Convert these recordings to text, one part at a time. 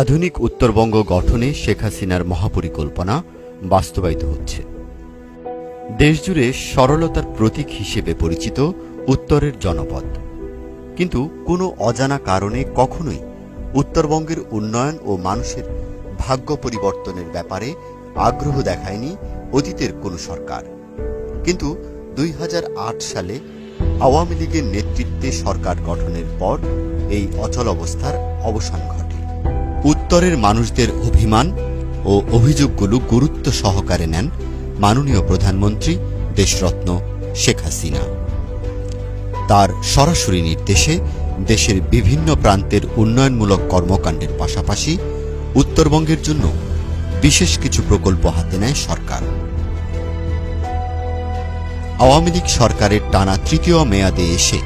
আধুনিক উত্তরবঙ্গ গঠনে শেখ হাসিনার মহাপরিকল্পনা বাস্তবায়িত হচ্ছে। দেশজুড়ে সরলতার প্রতীক হিসেবে পরিচিত উত্তরের জনপদ। কিন্তু কোনো অজানা কারণে কখনোই উত্তরবঙ্গের উন্নয়ন ও মানুষের ভাগ্য পরিবর্তনের ব্যাপারে আগ্রহ দেখায়নি অতীতের কোনো সরকার। কিন্তু দুই হাজার আট সালে আওয়ামী লীগের নেতৃত্বে সরকার গঠনের পর এই অচল অবস্থার অবসান ঘটে। উত্তরের মানুষদের অভিমান ও অভিযোগগুলো গুরুত্ব সহকারে নেন মাননীয় প্রধানমন্ত্রী দেশরত্ন শেখ হাসিনা। তার সরাসরি নির্দেশে দেশের বিভিন্ন প্রান্তের উন্নয়নমূলক কর্মকাণ্ডের পাশাপাশি উত্তরবঙ্গের জন্য বিশেষ কিছু প্রকল্প হাতে নেয় সরকার। আওয়ামী লীগ সরকারের টানা তৃতীয় মেয়াদে এসে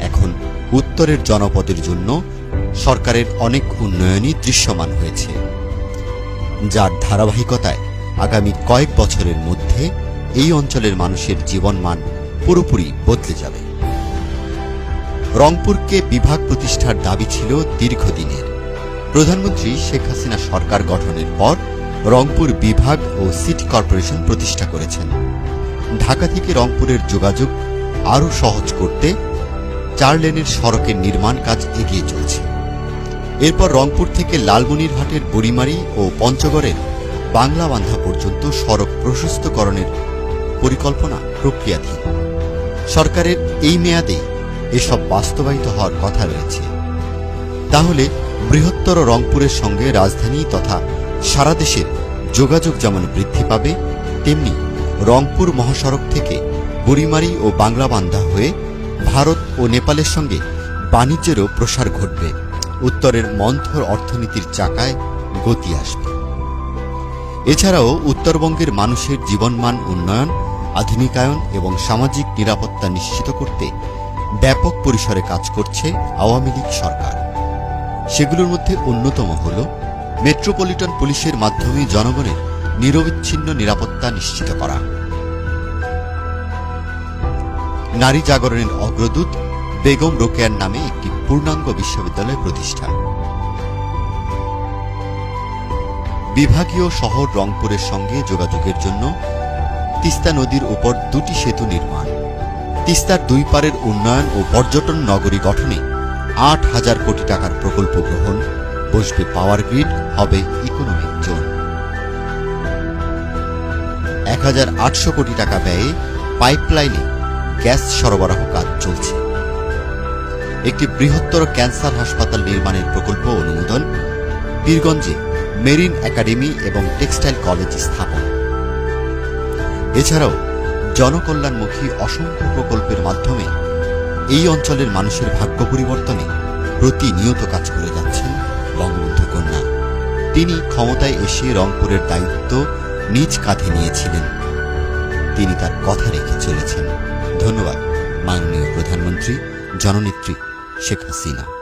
এখন উত্তরের জনপদের জন্য সরকারের অনেক উন্নয়নই দৃশ্যমান হয়েছে। যার ধারাবাহিকতায় আগামী কয়েক বছরের মধ্যে এই অঞ্চলের মানুষের জীবনমান পুরোপুরি বদলে যাবে। রংপুরকে বিভাগ প্রতিষ্ঠার দাবি ছিল দীর্ঘদিনের। প্রধানমন্ত্রী শেখ হাসিনা সরকার গঠনের পর রংপুর বিভাগ ও সিটি কর্পোরেশন প্রতিষ্ঠা করেছেন। ঢাকা থেকে রংপুরের যোগাযোগ আরও সহজ করতে চার লেনের সড়কের নির্মাণ কাজ এগিয়ে চলছে। এরপর রংপুর থেকে লালমনিরহাটের বুড়িমারি ও পঞ্চগড়ের বাংলাবান্ধা পর্যন্ত সড়ক প্রশস্তকরণের পরিকল্পনা প্রক্রিয়াধীন। সরকারের এই মেয়াদে এসব বাস্তবায়িত হওয়ার কথা রয়েছে। তাহলে বৃহত্তর রংপুরের সঙ্গে রাজধানী তথা সারা দেশের যোগাযোগ যেমন বৃদ্ধি পাবে, তেমনি রংপুর মহাসড়ক থেকে বুড়িমারি ও বাংলাবান্ধা হয়ে ভারত ও নেপালের সঙ্গে বাণিজ্যেরও প্রসার ঘটবে। উত্তরের মন্থর অর্থনীতির চাকায় গতি আসবে। এছাড়াও উত্তরবঙ্গের মানুষের জীবনমান উন্নয়ন, আধুনিকায়ন এবং সামাজিক নিরাপত্তা নিশ্চিত করতে ব্যাপক পরিসরে কাজ করছে আওয়ামী লীগ সরকার। সেগুলোর মধ্যে অন্যতম হল মেট্রোপলিটন পুলিশের মাধ্যমে জনগণের নিরবিচ্ছিন্ন নিরাপত্তা নিশ্চিত করা। নারী জাগরণের অগ্রদূত বেগম রোকেয়ার নামে একটি পূর্ণাঙ্গ বিশ্ববিদ্যালয় প্রতিষ্ঠা বিভাগীয় শহর রংপুরের সঙ্গে যোগাযোগের জন্য তিস্তা নদীর উপর দুটি সেতু নির্মাণ। তিস্তার দুই পারের উন্নয়ন ও পর্যটন নগরী গঠনে আট হাজার কোটি টাকার প্রকল্প গ্রহণ, বসবে পাওয়ার গ্রিড, হবে ইকোনমিক জোন এক হাজার আটশো কোটি টাকা ব্যয়ে পাইপলাইনে গ্যাস সরবরাহ কাজ চলছে। একটি বৃহত্তর ক্যান্সার হাসপাতাল নির্মাণের প্রকল্প অনুমোদন, পীরগঞ্জে মেরিন একাডেমি এবং টেক্সটাইল কলেজ স্থাপন। এছাড়াও জনকল্যাণমুখী অসংখ্য প্রকল্পের মাধ্যমে এই অঞ্চলের মানুষের ভাগ্য পরিবর্তনে প্রতিনিয়ত কাজ করে যাচ্ছেন বঙ্গবন্ধু কন্যা। তিনি ক্ষমতায় এসে রংপুরের দায়িত্ব নিজ কাঁধে নিয়েছিলেন। তিনি তার কথা রেখে চলেছেন। ধন্যবাদ, মাননীয় প্রধানমন্ত্রী, জননেত্রী শেখ হাসিনা